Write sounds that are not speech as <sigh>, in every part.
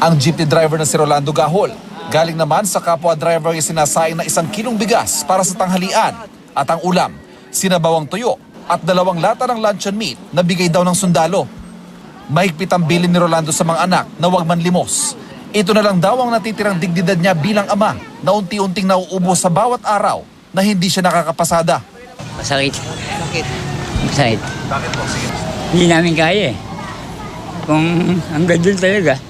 Ang jeepney driver na si Rolando Gahol, galing naman sa kapwa driver yung sinasaing na isang kilong bigas para sa tanghalian at ang ulam, sinabawang tuyo at dalawang lata ng luncheon meat na bigay daw ng sundalo. Mahigpit ang bilin ni Rolando sa mga anak na wag man limos. Ito na lang daw ang natitirang dignidad niya bilang ama na unti-unting nauubos sa bawat araw na hindi siya nakakapasada. Masakit. Sakit. Masakit. Bakit po? Sige. Hindi namin kaya eh. Kung hanggang doon talaga,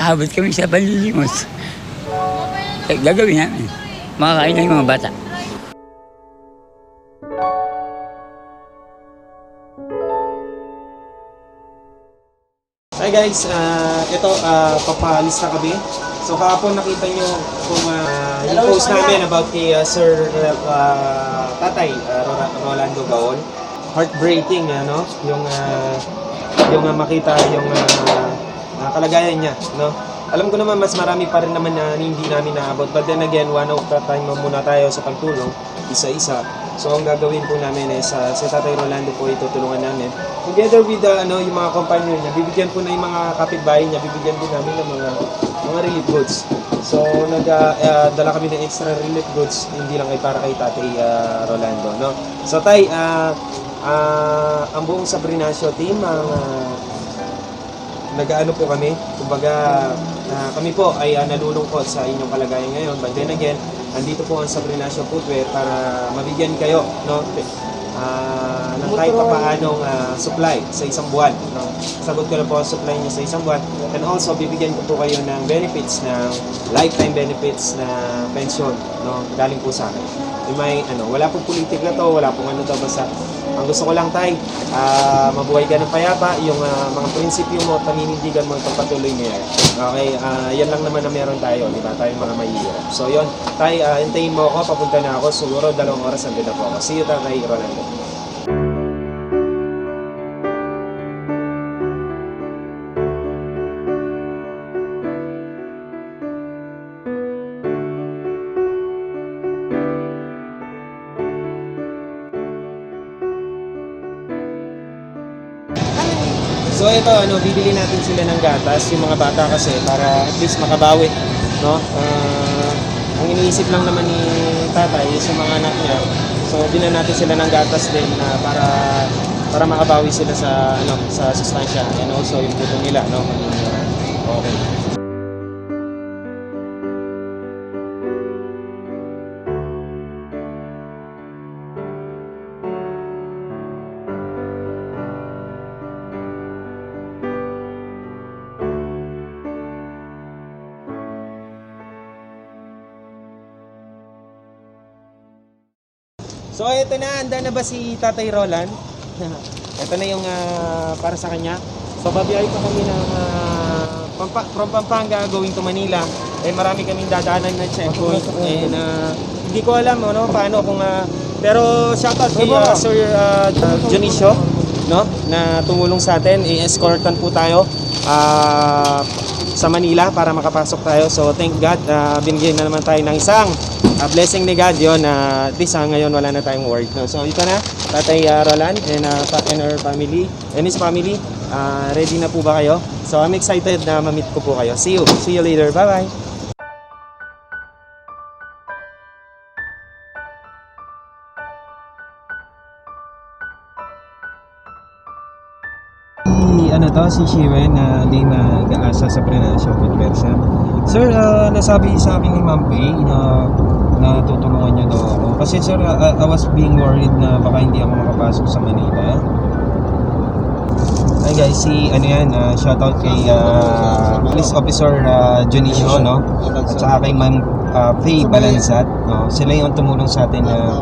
abot kami sa panlilimos. Eh, gagawin namin. Makakain lang yung mga bata. Hi guys, ah ito, ah papalis na kami. So kahapon nakita nyo kung ah, yung post namin about kay ah, Sir ah, Tatay Ro- Rolando Gaon. Heartbreaking, ano? Yung ah, yung ah, makita yung ah, ah, kalagayan niya, no? Alam ko naman mas marami pa rin naman na hindi namin naabot. But then again, one the time muna tayo sa pagtulong, isa-isa. So ang gagawin po namin is uh, si Tatay Rolando po itutulungan namin. Together with the, ano, yung mga companion niya, bibigyan po na yung mga kapitbahay niya, bibigyan din namin ng mga mga relief goods. So nag uh, uh, dala kami ng extra relief goods, hindi lang ay para kay Tatay uh, Rolando, no? So Tay, uh, uh, ang buong Sabrinasio team ang uh, nag-ano po kami, kumbaga ah, kami po ay uh, nalulungkot sa inyong kalagayan ngayon. But then again, andito po ang Sabrinasio Footwear para mabigyan kayo no, ah, ng kahit pa paanong ah, supply sa isang buwan. No? Sagot ko na po ang supply niya sa isang buwan. And also, bibigyan ko po kayo ng benefits, ng lifetime benefits na pension no? galing po sa akin. May, ano, wala pong politika to, wala pong ano to, basta ang gusto ko lang tay, ah, mabuhay ka ng payapa, yung ah, mga prinsipyo mo, paninindigan mo, pagpatuloy mo yan. Okay, ah, yan lang naman na meron tayo, di ba? Tayo mga mahihirap. So yun, tay, ah, hintayin mo ako, papunta na ako, siguro dalawang oras nandun na po ako. See you tatay Rolando. So ito, ano, bibili natin sila ng gatas, yung mga bata kasi, para at least makabawi, no? Ah, ang iniisip lang naman ni tatay is yung mga anak niya. So, bilan natin sila ng gatas din na para para makabawi sila sa ano sa sustansya and also yung puto nila no okay So ito na, handa na ba si Tatay Roland? <laughs> ito na yung ah, para sa kanya. So babiyay pa kami ng ah, Pampa- from Pampanga going to Manila. Eh marami kaming dadaanan na checkpoint. And ah, hindi ko alam ano paano kung ah, pero shoutout kay ah, Sir uh, Dionisio no na tumulong sa atin i-escortan po tayo ah, sa Manila para makapasok tayo. So thank God ah, binigyan na naman tayo ng isang ah, blessing ni God yon na at least ah, ngayon wala na tayong work. No? So ito na, Tatay ah, Roland and, pa- and her family and his family. ah, ready na po ba kayo? So I'm excited na ma-meet ko po kayo. See you. See you later. Bye-bye. Ano to, si Shiwen na di nag-aasa sa Prenasyo Conversion. Sir, ah, nasabi sa akin ni Ma'am Pay na natutulungan niyo daw ako. Kasi sir, ah, I was being worried na baka hindi ako makapasok sa Manila. Hi guys, si ano yan, ah, shoutout kay ah, Police Officer uh, Junicio, no? At saka kay Ma'am uh, Faye Balanzat, no? Sila yung tumulong sa atin na,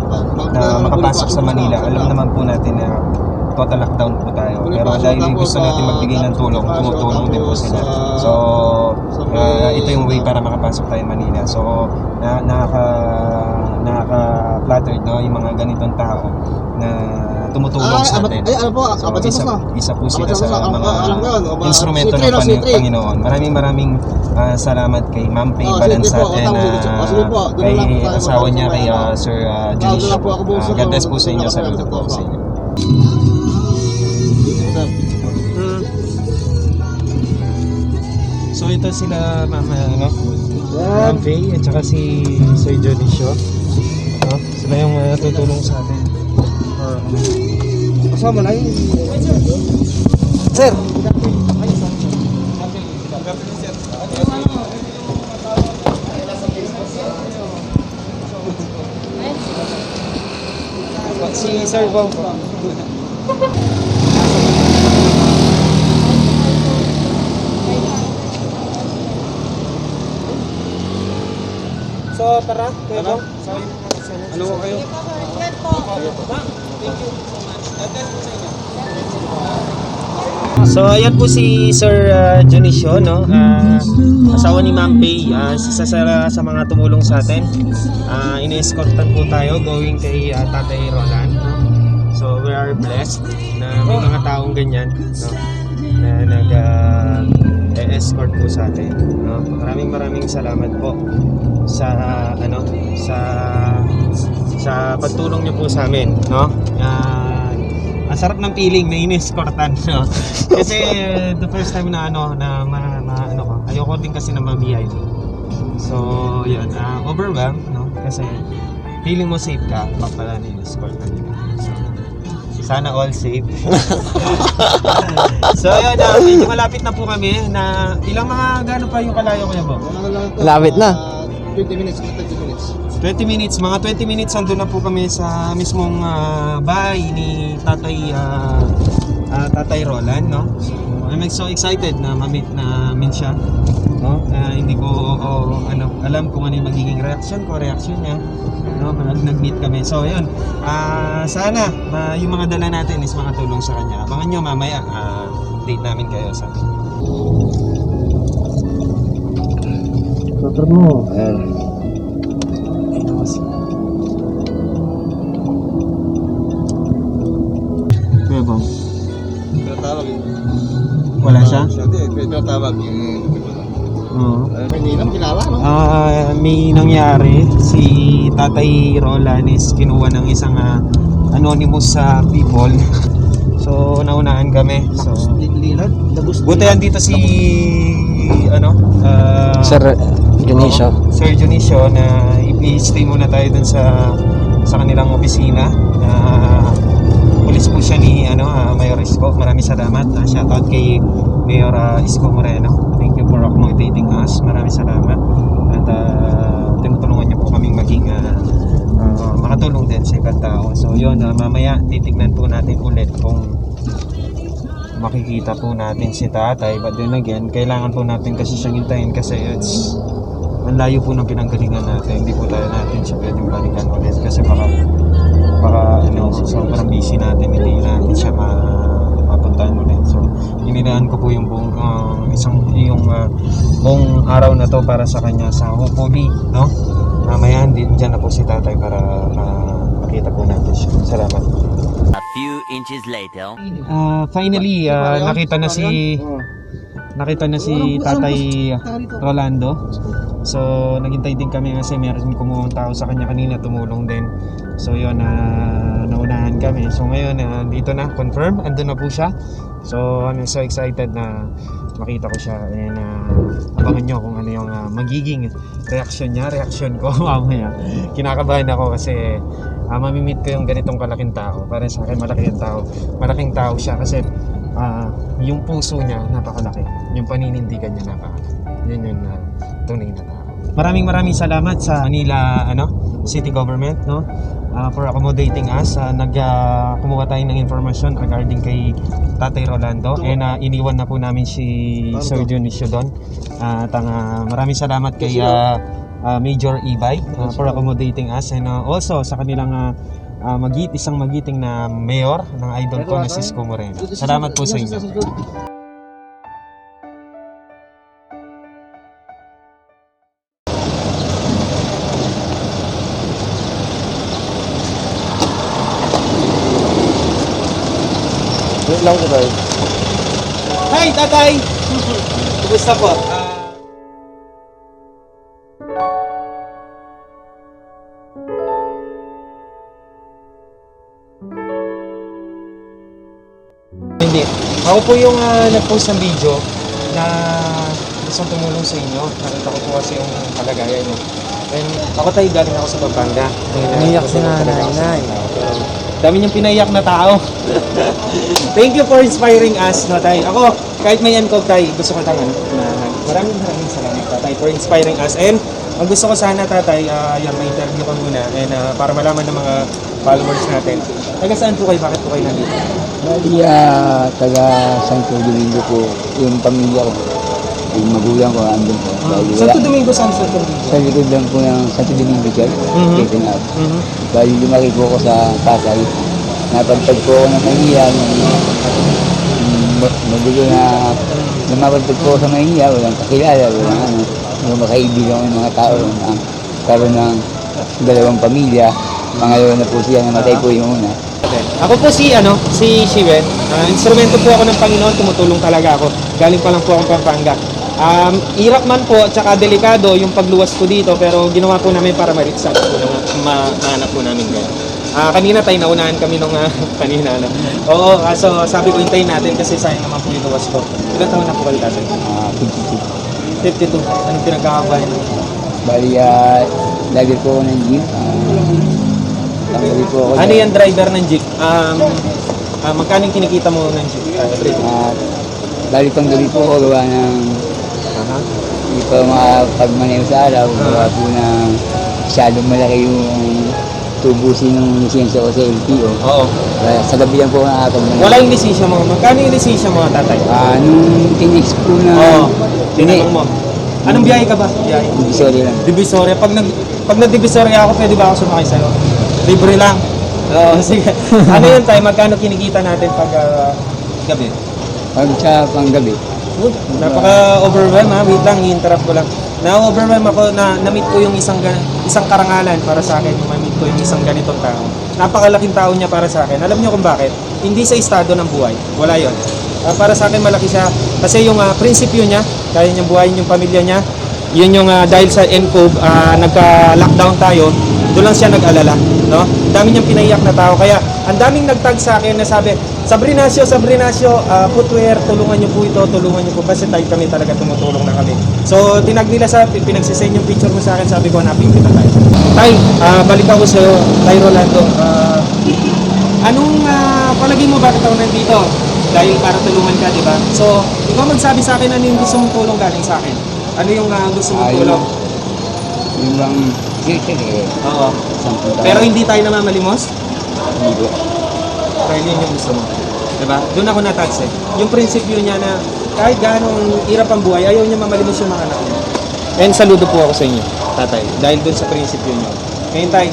na makapasok sa Manila. Alam naman po natin na total lockdown po tayo. Pero dahil gusto natin magbigay ng tulong, tumutulong din po sila. So, uh, ito yung way para makapasok tayo Manila. So, na, nakaka, nakaka-flattered, no? Yung mga ganitong tao na tumutulong sa atin. Ay, ano po, So, isa, sa isa po sila sa mga instrumento C3 ng no, Panginoon. C3. Panginoon. Maraming maraming ah, salamat kay Ma'am Pay Balansat sige po, and tama, sige po. ah, Sige po, doon kay asawa niya kay ah, Sir uh, Ah, Ah, bukas God bless po sa inyo. Saludo po sa inyo. Ito sila Mama ano, Ma'am Faye at saka si Sir Dionisio. No? Sila yung uh, tutulong sa atin. Or, ano. Kasama na yun. Sir! Si Sir Bob. <laughs> So tara, Kuya Bong. Ano ko kayo? So ayan po si Sir uh, Dionisio, no? Ah, asawa ni Ma'am Pay, ah, isa sa, sa mga tumulong sa atin. Ah, ini-escortan po tayo going kay ah, Tatay Roland. no? So we are blessed na may mga taong ganyan, no? Na nag ah, escort po sa atin, no? Maraming maraming salamat po sa ano sa sa pagtulong niyo po sa amin, no? Ah, ang sarap ng feeling na in-escortan, <laughs> no? Kasi the first time na ano na ma, ma- ano ko, ayoko din kasi na ma-VIP. So, yun, ah overwhelmed, no? Kasi feeling mo safe ka pag pala na-escortan nila. So, sana all safe. <laughs> so, yun, medyo malapit na po kami na ilang mga gano'n pa yung kalayo kuya Bob? Lapit na. 20 minutes, 20 minutes. 20 minutes, mga 20 minutes andun na po kami sa mismong ah, bahay ni Tatay ah, ah, Tatay Roland, no? So, I'm so excited na ma-meet namin siya. No? Ah, hindi ko oh, ano, alam kung ano yung magiging reaction ko, reaction niya. No, Pag nag-meet kami. So, yun. Ah, sana ma- yung mga dala natin is makatulong sa kanya. Abangan nyo mamaya, ah, date namin kayo sa Motor mo. Ayan. Kuya Bong, Pinatawag yun. wala siya? Hindi, pinatawag yung... Oo. May nilang kilala, no? Ah, may nangyari si Tatay Roland is kinuha ng isang ah, anonymous sa people. <laughs> So naunahan kami. So labos. buti andito si ano ah, Sir Dionisio. oo, Sir Dionisio na i-stay muna tayo dun sa sa kanilang opisina. Ah, pulis po siya ni ano ah, Mayor Isko. Maraming salamat. Uh, shout out kay Mayor ah, Isko Moreno. Thank you for accommodating us. Maraming salamat. At ah, tinutulungan niyo po kaming maging ah, ah, makatulong din sa ibang tao. So yun, ah, mamaya titignan po natin ulit kung makikita po natin si tatay. But then again, kailangan po natin kasi siyang hintayin kasi it's ang layo po ng pinanggalingan natin. Hindi po tayo natin siya pwedeng balikan ulit kasi baka baka ano, sobrang busy natin, hindi natin siya ma mapuntahan ulit. So, inilaan ko po yung buong ah, isang yung ah, buong araw na to para sa kanya sa hopefully, no? Mamaya din dyan na po si tatay para ma- makita po natin siya. Salamat. A few inches later. Ah, finally, ah, nakita na si nakita na si Tatay Rolando. So, naghintay din kami kasi meron kumuhang tao sa kanya kanina tumulong din. So, yun na naunahan kami. So, ngayon ah, dito na confirm, andun na po siya. So, I'm so excited na makita ko siya and ah, abangan nyo kung ano yung ah, magiging reaction niya, reaction ko <laughs> mamaya. Kinakabahan ako kasi ah, mamimit ko yung ganitong kalaking tao. Para sa akin, malaki yung tao. Malaking tao siya kasi ah, yung puso niya napakalaki. Yung paninindigan niya napakalaki. Yun yung ah, tunay na tao. Maraming maraming salamat sa Manila ano, City Government no ah, for accommodating us. Ah, nag ah, kumuha tayo ng information regarding kay Tatay Rolando and ah, iniwan na po namin si Sir Dionisio doon. Ah, at ah, maraming salamat kay ah, ah, Major Ibay ah, for accommodating us and ah, also sa kanilang ah, ah, magit isang magiting na mayor ng idol ko na si Isko Moreno. Salamat po sa inyo. Wait lang ko tayo. Hi, tatay! Kumusta po? Hindi. Ako po yung ah, nag-post ng video na gustong tumulong sa inyo. Nakita ko po kasi yung kalagayan niyo. And ako tayo galing ako sa Pampanga. Umiyak si nanay, dami niyang pinaiyak na tao. <laughs> Thank you for inspiring us, no, tay. Ako, kahit may ankog tay, gusto ko lang, ano, maraming maraming salamat, tatay, for inspiring us. And ang gusto ko sana, tatay, uh, yan, may interview ko muna. And ah, para malaman ng mga followers natin. Taga saan po kayo? Bakit po kayo nandito? Bali, ah, taga Santo Domingo po, yung pamilya ko. Yung magulang ko, andun po. Bali, wala. Santo Domingo, San Santo Domingo. Sa likod lang po ng Santo Domingo Church, Mhm. Quezon Ave. Mhm. Bali, lumaki po ako sa Pasay. Napagpag po ako ng Maynila. nung, mm, ma- Magulo na lumapagpag po ako sa Maynila. Walang kakilala, walang ano. Walang makaibigan ko ng mga tao. Ang karoon ng dalawang pamilya. Pangalawa na po siya, namatay po yung una. Ako po si ano, si Shiwen. Ah, instrumento po ako ng Panginoon, tumutulong talaga ako. Galing pa lang po akong Pampanga. Um, hirap man po at saka delikado yung pagluwas ko dito pero ginawa po namin para ma-reach out po na ma- mahanap po namin ganyan. Ah, kanina tayo naunahan kami nung ah, <laughs> kanina. No? Oo, ah, so sabi ko hintayin natin kasi sayang naman po yung luwas ko. Ilan taon na po kayo tatay? Ah, 52. 52. Anong pinagkakabayan mo? Bali, ah, lagi po ng gym. Ah, tanggali po ako. Ano yan driver ng jeep? Um, ah, magkano yung kinikita mo ng jeep? Bali pang gabi po ako gawa ng Aha. hindi pa makapagmaneho sa araw. Gawa po ng masyadong malaki yung tubusin ng lisensya ko sa LTO. Oo. Kaya sa gabi lang po ako nakakapagmaneho. Wala yung lisensya mo. Magkano yung lisensya mo, tatay? Ah, nung tinex po na Oo. Tinanong mo. Anong biyahe ka ba? Biyahe. sorry lang. Divisoria. Pag nag pag nag-divisoria ako, pwede ba ako sumakay sa'yo? Libre lang. Oo, <laughs> sige. ano yun tayo? Magkano kinikita natin pag ah, gabi? Pag sa panggabi, Good. Napaka-overwhelm ha. Wait lang, i-interrupt ko lang. Na-overwhelm ako na na-meet ko yung isang ga- isang karangalan para sa akin. Ma-meet ko yung isang ganitong tao. Napakalaking tao niya para sa akin. Alam niyo kung bakit? Hindi sa estado ng buhay. Wala yon. Ah, para sa akin malaki siya kasi yung ah, prinsipyo niya, kaya niyang buhayin yung pamilya niya. Yun yung ah, dahil sa NCOV, ah, nagka-lockdown tayo, doon lang siya nag-alala, no? Ang dami niyang pinaiyak na tao. Kaya ang daming nagtag sa akin na sabi, Sabrinasio, Sabrinasio, uh, footwear, tulungan niyo po ito, tulungan niyo po kasi tayo kami talaga tumutulong na kami. So, tinag nila sa pinagsisend yung picture mo sa akin, sabi ko, hanapin kita tayo. Tay, ah, balik ako sa Tay Rolando. Ah, anong ah, palagi mo bakit ako nandito? Dahil para tulungan ka, di ba? So, ikaw magsabi sa akin ano yung gusto mong tulong galing sa akin. Ano yung ah, gusto mong tulong? yung future eh, Oo. Pero hindi tayo namamalimos? hindi po. Dahil yun yung gusto mo. Diba? Doon ako na-touch eh. Yung prinsipyo niya na kahit gaano hirap ang buhay, ayaw niya mamalimos yung mga anak niya. And saludo po ako sa inyo, tatay. Dahil doon sa prinsipyo niyo. Ngayon tay,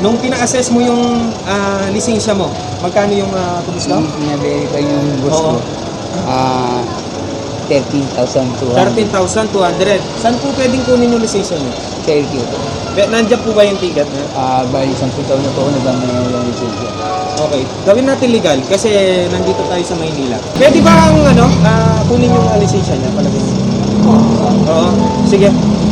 nung pina-assess mo yung ah, lisensya mo, magkano yung uh, Nung pina-verify yung boss ko, Oo. ah, 13,200. 13,200. Saan po pwedeng kunin yung lisensya niyo? LTO po. Nandiyan po ba yung ticket na? Ah, bali, 10 taon na po ako nagmamaneho ng lisensya. Okay. Gawin natin legal kasi nandito tayo sa Maynila. Pwede ba ang ano, ah, kunin yung lisensya niya palagay? Oo. Sige.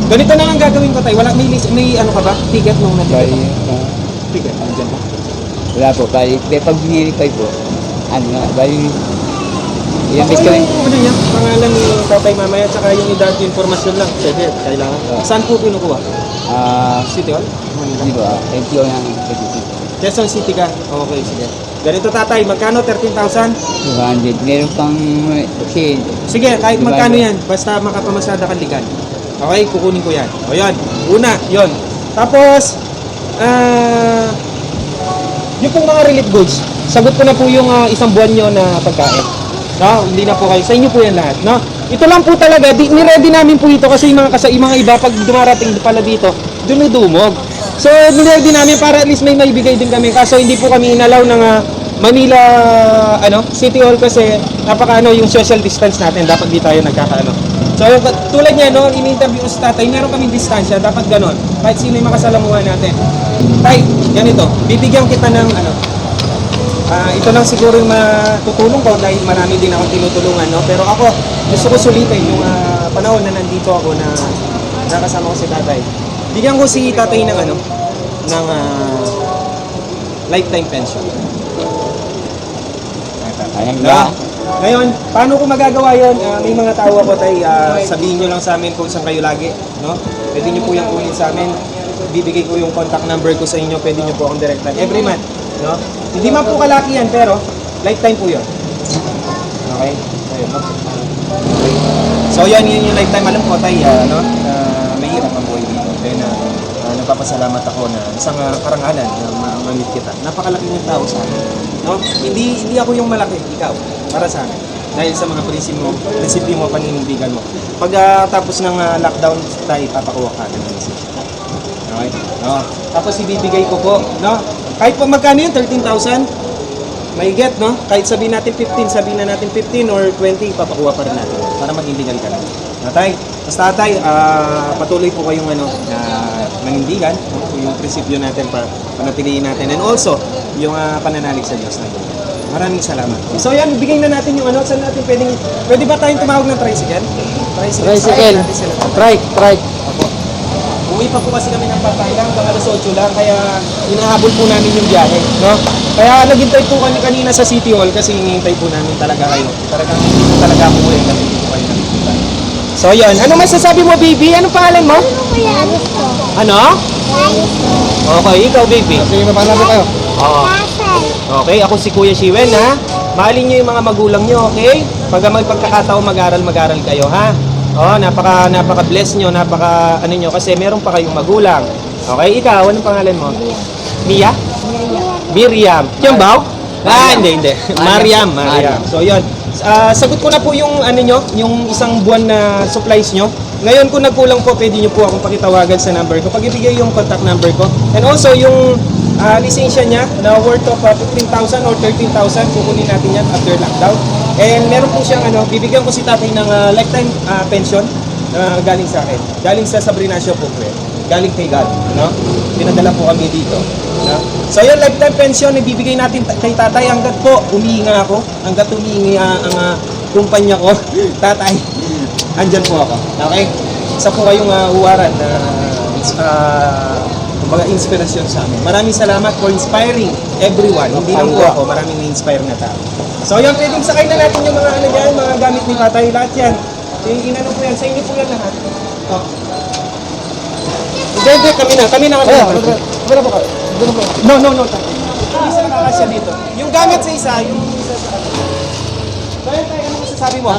Ganito na lang gagawin ko tayo. Wala may lis- may ano ka ba? Ticket nung nandito Bali, ka? ah, Ticket nandiyan ba? wala po. Bali, may pag verify po, ano nga, bali, beses kami, ano niya, pangalan ni tatay mamaya tsaka yung edad informasyon lang. Pwede, kailangan. Ah. Saan po kinukuha? ah, City Hall? Hindi ba, LTO LTO. Quezon City ka? Okay, sige. Ganito tatay, magkano? 13,000? 200. Meron pang, kasi, Sige, kahit magkano yan, basta makapamasada ka legal. Okay, kukunin ko yan. O yan, una, yon. Tapos, ah, yung pong mga relief goods, sagot ko na po yung ah, isang buwan nyo na pagkain. No, hindi na po kayo. Sa inyo po yan lahat, no? Ito lang po talaga, di, niready namin po ito kasi yung mga, kasa, yung mga iba, pag dumarating pala dito, dumudumog. So, niready namin para at least may maibigay din kami. Kaso hindi po kami inalaw ng ah, Manila ano City Hall kasi napaka ano yung social distance natin dapat di tayo nagkakaano. So tulad niya no, in-interview sa tatay, meron kaming distansya, dapat ganon. Kahit sino yung makasalamuhan natin. Tay, ganito, bibigyan kita ng ano, Ah, ito lang siguro yung matutulong ko dahil marami din akong tinutulungan, no? Pero ako, gusto ko sulitin yung ah, panahon na nandito ako na nakasama ko si tatay. Bigyan ko si tatay ng ano, ng ah, lifetime pension. ayang Na, ba? Ngayon, paano ko magagawa yon? Ah, may mga tao ako tay, ah, sabihin nyo lang sa amin kung saan kayo lagi. No? Pwede nyo po yung kunin sa amin. Bibigay ko yung contact number ko sa inyo. Pwede nyo po akong direktan. Every month. No? Hindi man po kalaki yan, pero lifetime po yun. Okay? Ayun. So yan, yun yung lifetime. Alam ko tay, ah, no? na mahirap ang buhay dito. Kaya na ah, nagpapasalamat ako na isang uh, karangalan na ma- ma-meet kita. Napakalaki ng tao sa akin. No? Hindi hindi ako yung malaki, ikaw, para sa akin. Dahil sa mga prinsipyo mo, prinsipyo mo, paninindigan mo. Pag ah, tapos ng ah, lockdown, tayo papakuha ka ng lisensya. Okay? No? Tapos ibibigay ko po, no? Kahit po magkano yun, 13,000, may get, no? Kahit sabihin natin 15, sabihin na natin 15 or 20, papakuha pa rin natin para maging legal ka na. Natay, basta tatay, ah, patuloy po kayong ano, na manindigan, no? yung prinsipyo natin pa panatilihin natin. And also, yung ah, pananalig sa Diyos natin. Maraming salamat. So yan, bigay na natin yung ano, saan natin pwedeng, pwede ba tayong tumawag ng tricycle? Tricycle. Tricycle. Trike, trike. Uwi pa po kasi kami ng Papay lang, hanggang alas 8 lang, kaya hinahabol po namin yung biyahe, no? Kaya naghintay po kami kanina sa City Hall kasi hinihintay po namin talaga kayo. Talagang hindi po talaga ako uwi kasi hindi po kayo nakikita. So yun, ano masasabi mo baby? Anong pangalan mo? Ano? Okay, ikaw baby. Sige, mapangalan kayo. Oo. Okay, ako si Kuya Shiwen ha. Mahalin niyo yung mga magulang niyo, okay? Pag may pagkakataon mag-aral, mag-aral kayo ha. Oh, napaka napaka bless niyo, napaka ano niyo kasi meron pa kayong magulang. Okay, ikaw anong pangalan mo? Mia? Miriam. Yan ba? Ah, hindi, hindi. Mariam, Mariam. So, yun. Ah, sagot ko na po yung ano nyo, yung isang buwan na supplies nyo. Ngayon, kung nagkulang po, pwede nyo po akong pakitawagan sa number ko. Pag-ibigay yung contact number ko. And also, yung ah, lisensya niya na worth of ah, 15,000 or 13,000, kukunin natin yan after lockdown. And meron po siyang ano, bibigyan ko si tatay ng ah, lifetime ah, pension na galing sa akin. Galing sa Sabrinacio Pukwe. Galing kay God. No? Pinadala po kami dito. No? So yun, lifetime pension, ibibigay natin ta- kay tatay hanggat po umihinga ako. Hanggat umihinga ang ah, kumpanya ko. <laughs> tatay, andyan po ako. Okay? Isa po kayong uh, huwaran na uh, kumbaga inspirasyon sa amin. Maraming salamat for inspiring everyone. Hindi lang po ako, maraming na-inspire na tao. So yun, pwedeng sakay na natin yung mga ano dyan, mga gamit ni tatay. Lahat yan. Yung inano po yan, sa inyo po yan lahat. Oh. Hindi, hindi, kami na, kami na kami na. Wala po kayo. No, no, no. Hindi sila nakakasya dito. Yung gamit sa isa, yung isa sa So yun, tayo, ano masasabi mo?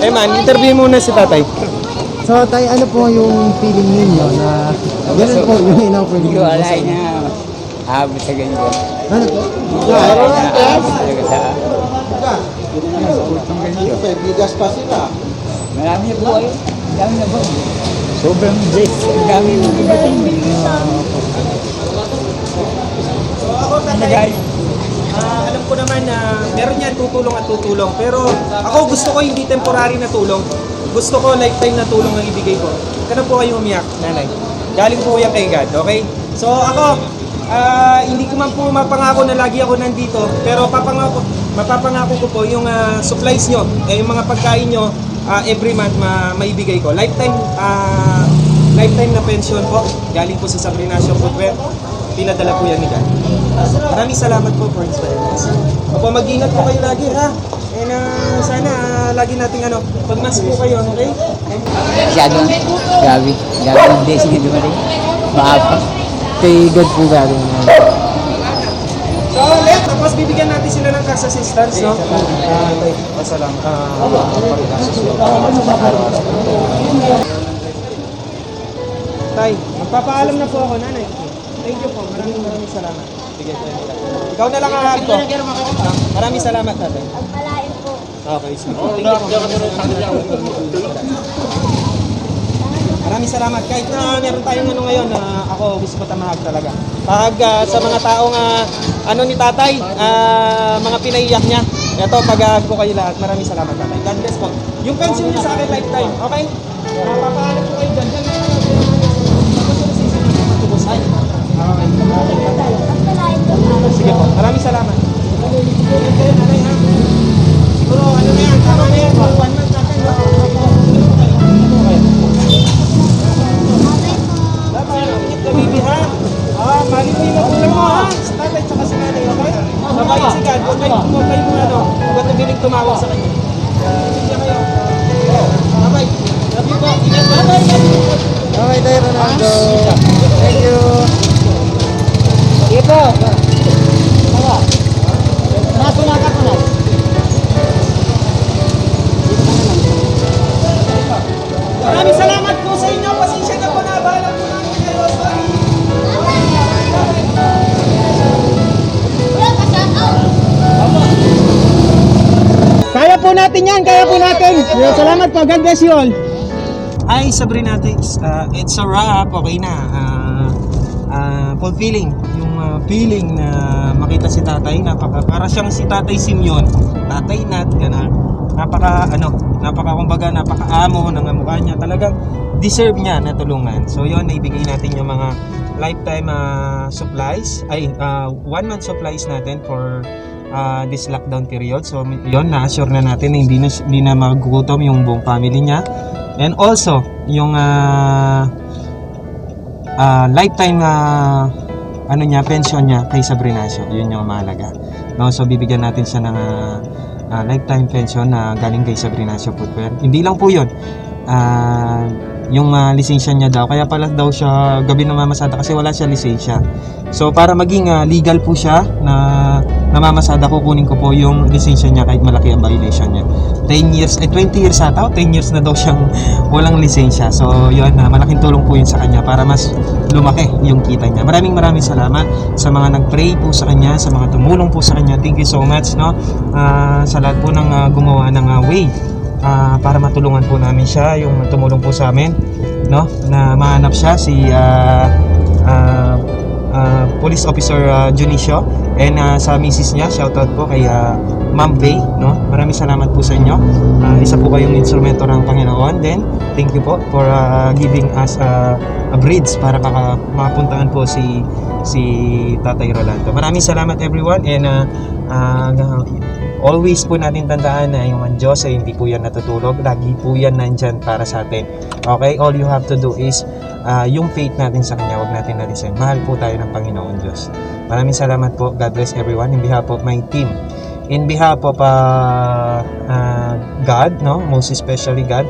Eh man, interview muna si tatay. So, tay, ano po yung feeling ninyo na ganun po yung in-offer Hindi ko alay na abot sa ganito. Ano po? Hindi ko alay na abot talaga sa putong ganito. Bigas pa sila. Marami na po ay. Dami na po. Sobrang blessed. Ang dami So ako tatay, ah, alam ko naman na meron yan tutulong at tutulong. Pero ako gusto ko hindi temporary na tulong. Gusto ko lifetime na tulong ang ibigay ko. Huwag ka na po kayo umiyak, nanay. Galing po yan kay God, okay? So ako, ah, hindi ko man po mapangako na lagi ako nandito. Pero papangako, mapapangako ko po yung ah, supplies nyo, eh, yung mga pagkain nyo, ah, every month ma maibigay ko. Lifetime, ah, lifetime na pension po. Galing po sa San Ignacio Footwear. Pinadala po yan ni God. Maraming salamat po for inspiring. Opo, mag-ingat po kayo lagi ha. And ah, sana ah, lagi nating ano, pagmas po kayo, okay? Masyado. Grabe. Grabe ang blessing na dumating. Maapak. Kay God po galing yan. So, let, tapos bibigyan natin sila ng cash assistance, no? Ah, basta lang, ah, pag-cash Tay, magpapaalam na po ako, nanay. Thank you po, maraming maraming salamat. Nila. Ikaw na lang ang hag ko. Maraming salamat, tatay. Okay, sige. Thank you po. Maraming salamat. Kahit na meron tayong ano ngayon na ako gusto ko tamahag talaga. Pag ah, sa mga taong ah, ano ni tatay, ah, mga pinaiyak niya. Ito, pag ko kayo lahat. Maraming salamat tatay. God bless po. Yung pension niyo sa akin lifetime, okay? Uh, papaalam ko kayo dyan. Dyan na. Ay, okay. Sige po. Maraming salamat. tawag sa kanya. Okay, tayo Ronaldo. Natin yan, kaya po natin. Salamat po, God bless you all. Hi Sabrinatics, uh, it's a wrap, okay na. Uh, uh, fulfilling, yung uh, feeling na makita si tatay, napaka, para siyang si tatay Simeon, tatay Nat, gana, napaka, ano, napaka, kumbaga, napaka amo ng mukha niya, talagang deserve niya na tulungan. So yun, naibigay natin yung mga lifetime uh, supplies, ay, uh, one month supplies natin for uh, this lockdown period. So yun, na-assure na natin na hindi na, hindi na magugutom yung buong family niya. And also, yung uh, uh, lifetime uh, ano niya, pension niya kay Sabrinasio. Yun yung mahalaga. No? So bibigyan natin siya ng uh, uh, lifetime pension na galing kay Sabrinasio Footwear. Hindi lang po yun. Uh, yung uh, lisensya niya daw. Kaya pala daw siya gabi namamasada kasi wala siya lisensya. So para maging uh, legal po siya na namamasada kukunin ko po yung lisensya niya kahit malaki ang violation niya. 10 years, eh 20 years ata o 10 years na daw siyang walang lisensya. So yun, uh, malaking tulong po yun sa kanya para mas lumaki yung kita niya. Maraming maraming salamat sa mga nag-pray po sa kanya, sa mga tumulong po sa kanya. Thank you so much no. Ah, sa lahat po ng ah, gumawa ng ah, way ah, para matulungan po namin siya, yung tumulong po sa amin, no? Na mahanap siya si ah, ah, ah, Police Officer ah, Junicio and ah, sa misis niya, shoutout po kay ah, Ma'am Bay, no? Maraming salamat po sa inyo. Ah, isa po kayong instrumento ng Panginoon. Then, thank you po for ah, giving us ah, a bridge para maka, makapuntahan po si si Tatay Rolando. Maraming salamat everyone and ah, ah, always po natin tandaan na yung ang Diyos ay hindi po yan natutulog. Lagi po yan nandyan para sa atin. Okay? All you have to do is ah, yung faith natin sa Kanya, huwag natin nalisin. Mahal po tayo ng Panginoon Diyos. Maraming salamat po. God bless everyone. In behalf of my team. In behalf of ah, ah, God, no? most especially God,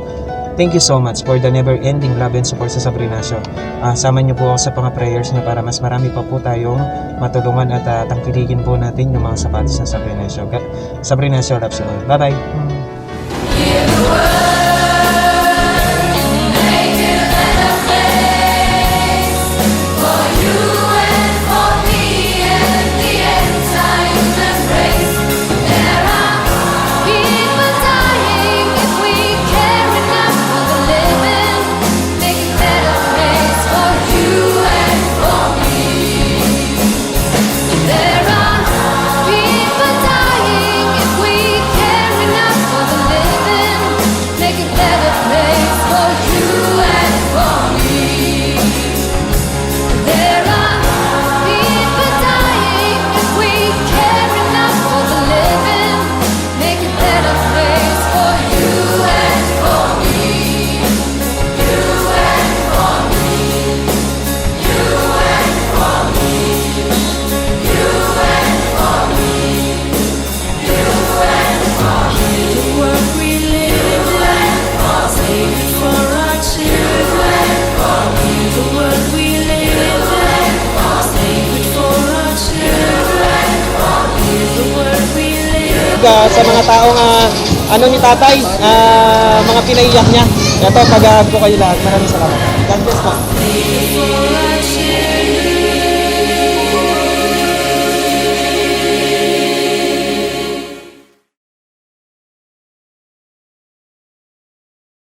Thank you so much for the never-ending love and support sa Sabrinasyo. Uh, sama niyo po ako sa mga prayers niyo para mas marami pa po tayong matulungan at uh, tangkilikin po natin yung mga sapatos sa Sabrinasyo. Sabrinasyo loves you all. Bye-bye! Tatay, ah, mga pinaiyak niya. Ito, pag po kayo lahat. Maraming salamat. God bless po.